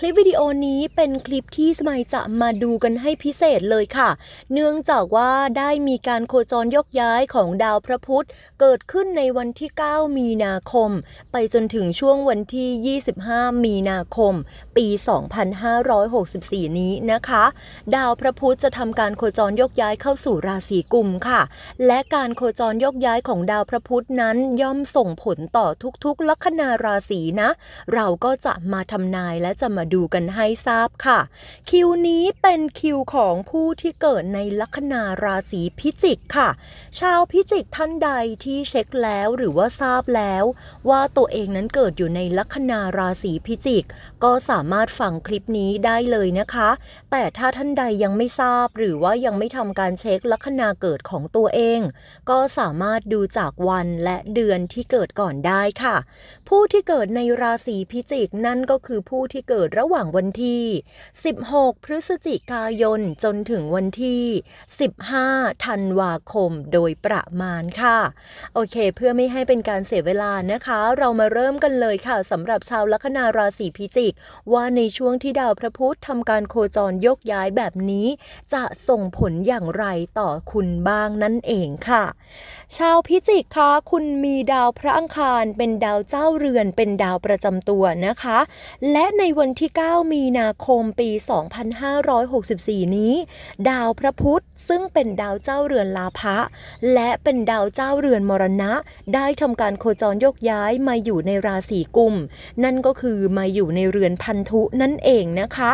คลิปวิดีโอนี้เป็นคลิปที่สมัยจะมาดูกันให้พิเศษเลยค่ะ เนื่องจากว่าได้มีการโคจรยกย้ายของดาวพระพุธ เกิดขึ้นในวันที่ 9 มีนาคม ไปจนถึงช่วงวันที่ 25 มีนาคม ปี 2564 นี้นะคะ ดาวพระพุธจะทำการโคจรยกย้ายเข้าสู่ราศีกุมค่ะ และการโคจรยกย้ายของดาวพระพุธนั้นย่อมส่งผลต่อทุกๆ ลัคนาราศีนะ เราก็จะมาทำนายและจะมาดูกันให้ทราบค่ะ คิวนี้เป็นคิวของผู้ที่เกิดในลัคนาราศีพิจิกค่ะ ชาวพิจิกท่านใดที่เช็คแล้วหรือว่าทราบแล้ว ว่าตัวเองนั้นเกิดอยู่ในลัคนาราศีพิจิก ก็สามารถฟังคลิปนี้ได้เลยนะคะ แต่ถ้าท่านใดยังไม่ทราบหรือว่ายังไม่ทำการเช็คลัคนาเกิดของตัวเอง ก็สามารถดูจากวันและเดือนที่เกิดก่อนได้ค่ะ ผู้ที่เกิดในราศีพิจิกนั่นก็คือผู้ที่เกิดระหว่างวันที่ 16 พฤศจิกายนจนถึงวันที่ 15 ธันวาคมโดยประมาณค่ะ โอเค เพื่อไม่ให้เป็นการเสียเวลานะคะ เรามาเริ่มกันเลยค่ะสำหรับชาวลัคนาราศีพิจิก ว่าในช่วงที่ดาวพระพุธทำการโคจรยกย้ายแบบนี้ จะส่งผลอย่างไรต่อคุณบ้างนั่นเองค่ะ ชาวพิจิกคะคุณมีดาวพระอังคารเป็นดาวเจ้าเรือนเป็นดาวประจำตัวนะคะ และในวันที่ที่ 9 มีนาคมปี 2564 นี้ ดาวพระพุธซึ่งเป็นดาวเจ้าเรือนลาภะและเป็นดาวเจ้าเรือนมรณะ ได้ทำการโคจรยกย้ายมาอยู่ในราศีกุม นั่นก็คือมาอยู่ในเรือนพันธุนั่นเองนะคะ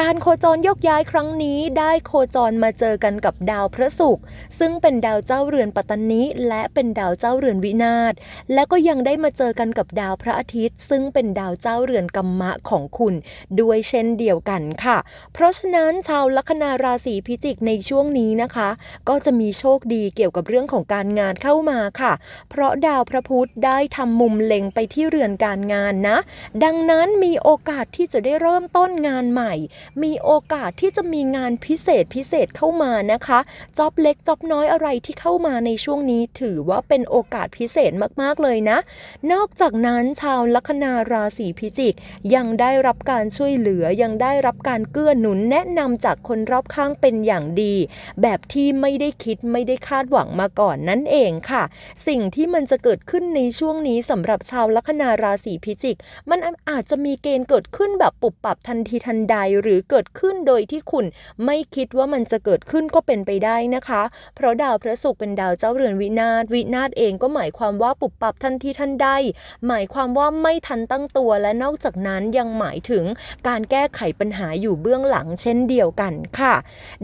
การโคจรยกย้ายครั้งนี้ได้โคจรมาเจอกันกับดาวพระศุกร์ซึ่งเป็นดาวเจ้าเรือนปัตตานิและเป็นดาวเจ้าเรือนวินาศและก็ยังได้มาเจอกันกับดาวพระอาทิตย์ ซึ่งเป็นดาวเจ้าเรือนกัมมะของคุณด้วยเช่นเดียวกันค่ะ เพราะฉะนั้นชาวลัคนาราศีพิจิกในช่วงนี้นะคะ ก็จะมีโชคดีเกี่ยวกับเรื่องของการงานเข้ามาค่ะ เพราะดาวพระพุธได้ทำมุมเล็งไปที่เรือนการงานนะ ดังนั้นมีโอกาสที่จะได้เริ่มต้นงานใหม่ มีโอกาสที่จะมีงานพิเศษพิเศษเข้ามานะคะจ็อบเล็กจ็อบน้อยอะไรที่เข้ามาในช่วงนี้ถือว่าเป็นโอกาสพิเศษมากๆเลยนะ นอกจากนั้นชาวลัคนาราศีพิจิกยังได้รับการช่วยเหลือยังได้รับการเกื้อหนุนแนะนำจากคนรอบข้างเป็นอย่างดี แบบที่ไม่ได้คิดไม่ได้คาดหวังมาก่อนนั่นเองค่ะ สิ่งที่มันจะเกิดขึ้นในช่วงนี้สำหรับชาวลัคนาราศีพิจิก มันอาจจะมีเกณฑ์เกิดขึ้นแบบปุบปับทันทีทันใดหรือเกิดขึ้นโดยที่คุณไม่คิดว่ามันจะเกิดขึ้นก็เป็นไปได้นะคะ เพราะดาวพระศุกร์เป็นดาวเจ้าเรือนวินาศวินาศเองก็หมายความว่าปุบปับทันทีทันใด หมายความว่าไม่ทันตั้งตัวและนอกจากนั้นยังหมายถึงการแก้ไขปัญหาอยู่เบื้องหลังเช่นเดียวกันค่ะ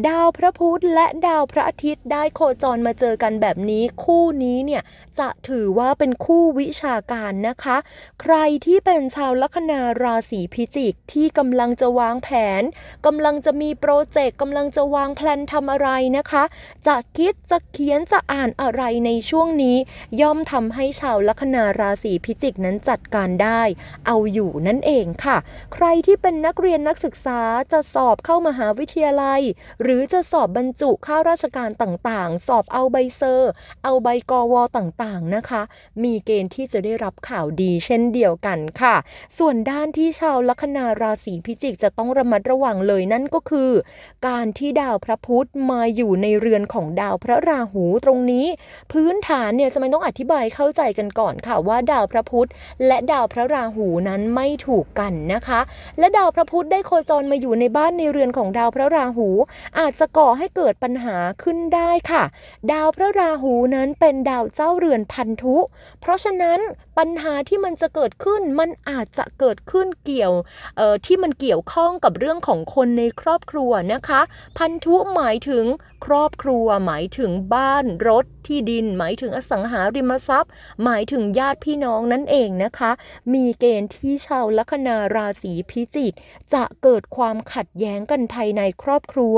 ดาวพระพุธและดาวพระอาทิตย์ได้โคจรมาเจอกันแบบนี้ คู่นี้เนี่ยจะถือว่าเป็นคู่วิชาการนะคะ ใครที่เป็นชาวลัคนาราศีพิจิกที่กำลังจะวางแผนกำลังจะมีโปรเจกต์กำลังจะวางแผนทำอะไรนะคะ จะคิดจะเขียนจะอ่านอะไรในช่วงนี้ ย่อมทำให้ชาวลัคนาราศีพิจิกนั้นจัดการได้ เอาอยู่นั่นเองค่ะ ใครที่เป็นนักเรียนนักศึกษาจะสอบเข้ามหาวิทยาลัย หรือจะสอบบรรจุข้าราชการต่างๆ สอบเอาใบเซอร์ เอาใบกวต่างๆนะคะ มีเกณฑ์ที่จะได้รับข่าวดีเช่นเดียวกันค่ะ ส่วนด้านที่ชาวลัคนาราศีพิจิกจะต้องระมัดระวังเลยนั่นก็คือ การที่ดาวพระพุธมาอยู่ในเรือนของดาวพระราหูตรงนี้ พื้นฐานเนี่ยจะไม่ต้องอธิบายเข้าใจกันก่อนค่ะว่าดาวพระพุธและดาวพระราหูนั้นไม่ถูกกันนะคะและดาวพระพุธได้โคจรมาอยู่ในบ้านในเรือนของดาวพระราหู อาจจะก่อให้เกิดปัญหาขึ้นได้ค่ะ ดาวพระราหูนั้นเป็นดาวเจ้าเรือนพันธุ เพราะฉะนั้นปัญหาที่มันจะเกิดขึ้นมันอาจจะเกิดขึ้นเกี่ยวที่มันเกี่ยวข้องกับเรื่องของคนในครอบครัวนะคะ พันธุหมายถึง ครอบครัว หมายถึงบ้านรถที่ดิน หมายถึงอสังหาริมทรัพย์ หมายถึงญาติพี่น้องนั่นเองนะคะ มีเกณฑ์ที่ชาวลัคนาราศีพิจิก จะเกิดความขัดแย้งกันภายในครอบครัว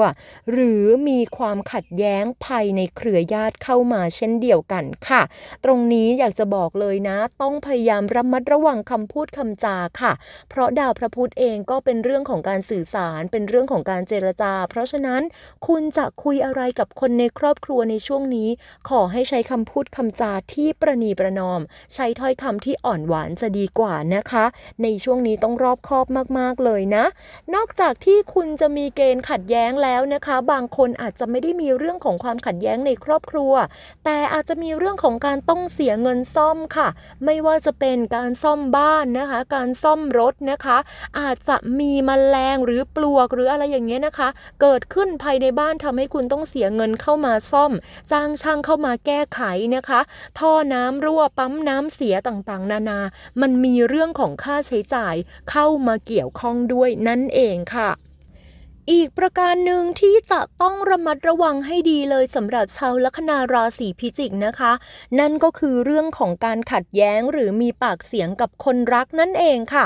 หรือมีความขัดแย้งภายในเครือญาติเข้ามาเช่นเดียวกันค่ะ ตรงนี้อยากจะบอกเลยนะ ต้องพยายามระมัดระวังคำพูดคำจาค่ะ เพราะดาวพระพุธเองก็เป็นเรื่องของการสื่อสารเป็นเรื่องของการเจรจา เพราะฉะนั้นคุณจะคุยอะไรไรกับคนในครอบครัวในช่วงนี้ ขอให้ใช้คำพูดคำจาที่ประนีประนอม ใช้ถ้อยคำที่อ่อนหวานจะดีกว่านะคะ ในช่วงนี้ต้องรอบคอบมากๆเลยนะ นอกจากที่คุณจะมีเกณฑ์ขัดแย้งแล้วนะคะ บางคนอาจจะไม่ได้มีเรื่องของความขัดแย้งในครอบครัว แต่อาจจะมีเรื่องของการต้องเสียเงินซ่อมค่ะ ไม่ว่าจะเป็นการซ่อมบ้านนะคะ การซ่อมรถนะคะ อาจจะมีมแมลงหรือปลวกหรืออะไรอย่างเงี้ยนะคะ เกิดขึ้นภายในบ้านทำให้คุณต้องเสียเงินเข้ามาซ่อม จ้างช่างเข้ามาแก้ไขนะคะ ท่อน้ำรั่วปั๊มน้ำเสียต่างๆ นานา มันมีเรื่องของค่าใช้จ่ายเข้ามาเกี่ยวข้องด้วยนั่นเองค่ะ อีกประการหนึ่งที่จะต้องระมัดระวังให้ดีเลยสำหรับชาวลัคนาราศีพิจิกนะคะ นั่นก็คือเรื่องของการขัดแย้งหรือมีปากเสียงกับคนรักนั่นเองค่ะ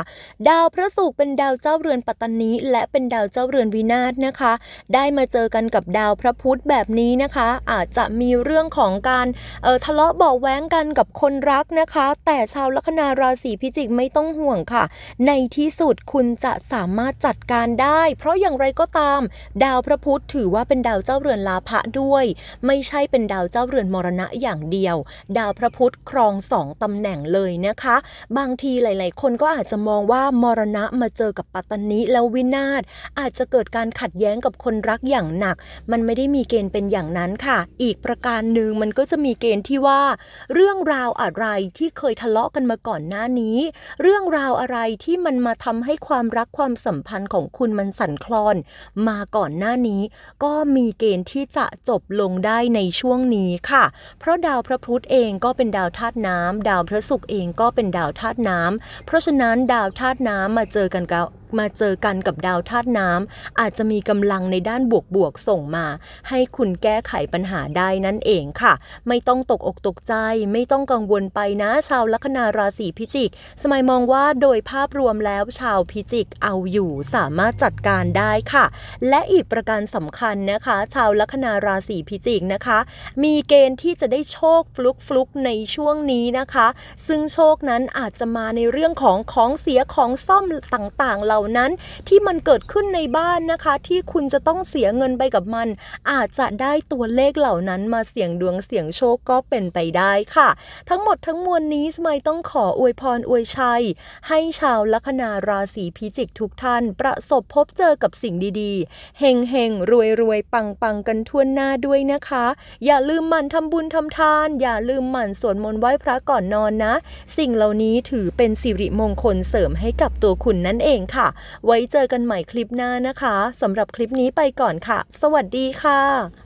ดาวพระศุกร์เป็นดาวเจ้าเรือนปัตตานีและเป็นดาวเจ้าเรือนวินาศนะคะ ได้มาเจอกันกับดาวพระพุธแบบนี้นะคะ อาจจะมีเรื่องของการเออทะเลาะเบาแว้งกันกับคนรักนะคะ แต่ชาวลัคนาราศีพิจิกไม่ต้องห่วงค่ะ ในที่สุดคุณจะสามารถจัดการได้ เพราะอย่างไรก็ตาม ดาวพระพุธถือว่าเป็นดาวเจ้าเรือนลาภะด้วย ไม่ใช่เป็นดาวเจ้าเรือนมรณะอย่างเดียว ดาวพระพุธครองสองตำแหน่งเลยนะคะ บางทีหลาย ๆ คนก็อาจจะมองว่ามรณะมาเจอกับปัตตานิแล้ววินาศอาจจะเกิดการขัดแย้งกับคนรักอย่างหนัก มันไม่ได้มีเกณฑ์เป็นอย่างนั้นค่ะ อีกประการหนึ่งมันก็จะมีเกณฑ์ที่ว่า เรื่องราวอะไรที่เคยทะเลาะกันมาก่อนหน้านี้ เรื่องราวอะไรที่มันมาทำให้ความรักความสัมพันธ์ของคุณมันสั่นคลอนมาก่อนหน้านี้ ก็มีเกณฑ์ที่จะจบลงได้ในช่วงนี้ค่ะ เพราะดาวพระพุธเองก็เป็นดาวธาตุน้ำดาวพระศุกร์เองก็เป็นดาวธาตุน้ำเพราะฉะนั้นดาวธาตุน้ำมาเจอกันกับมาเจอกันกับดาวธาตุน้ำอาจจะมีกำลังในด้านบวกๆส่งมา ให้คุณแก้ไขปัญหาได้นั่นเองค่ะ ไม่ต้องตกอกตกใจ ไม่ต้องกังวลไปนะชาวลัคนาราศีพิจิก สมัยมองว่าโดยภาพรวมแล้วชาวพิจิกเอาอยู่สามารถจัดการได้ค่ะ และอีกประการสำคัญนะคะ ชาวลัคนาราศีพิจิกนะคะ มีเกณฑ์ที่จะได้โชคฟลุกฟลุกๆในช่วงนี้นะคะ ซึ่งโชคนั้นอาจจะมาในเรื่องของของเสียของซ่อมต่างๆเหล่านั้นที่มันเกิดขึ้นในบ้านนะคะ ที่คุณจะต้องเสียเงินไปกับมัน อาจจะได้ตัวเลขเหล่านั้นมาเสี่ยงดวงเสี่ยงโชคก็เป็นไปได้ค่ะ ทั้งหมดทั้งมวลนี้สมัยต้องขออวยพรอวยชัย ให้ชาวลัคนาราศีพิจิกทุกท่าน ประสบพบเจอกับสิ่งดีๆเฮงเฮงรวยรวยปังปังกันทั่วหน้าด้วยนะคะ อย่าลืมหมั่นทำบุญทำทาน อย่าลืมหมั่นสวดมนต์ไหว้พระก่อนนอนนะ สิ่งเหล่านี้ถือเป็นสิริมงคลเสริมให้กับตัวคุณนั่นเองค่ะไว้เจอกันใหม่คลิปหน้านะคะสำหรับคลิปนี้ไปก่อนค่ะ สวัสดีค่ะ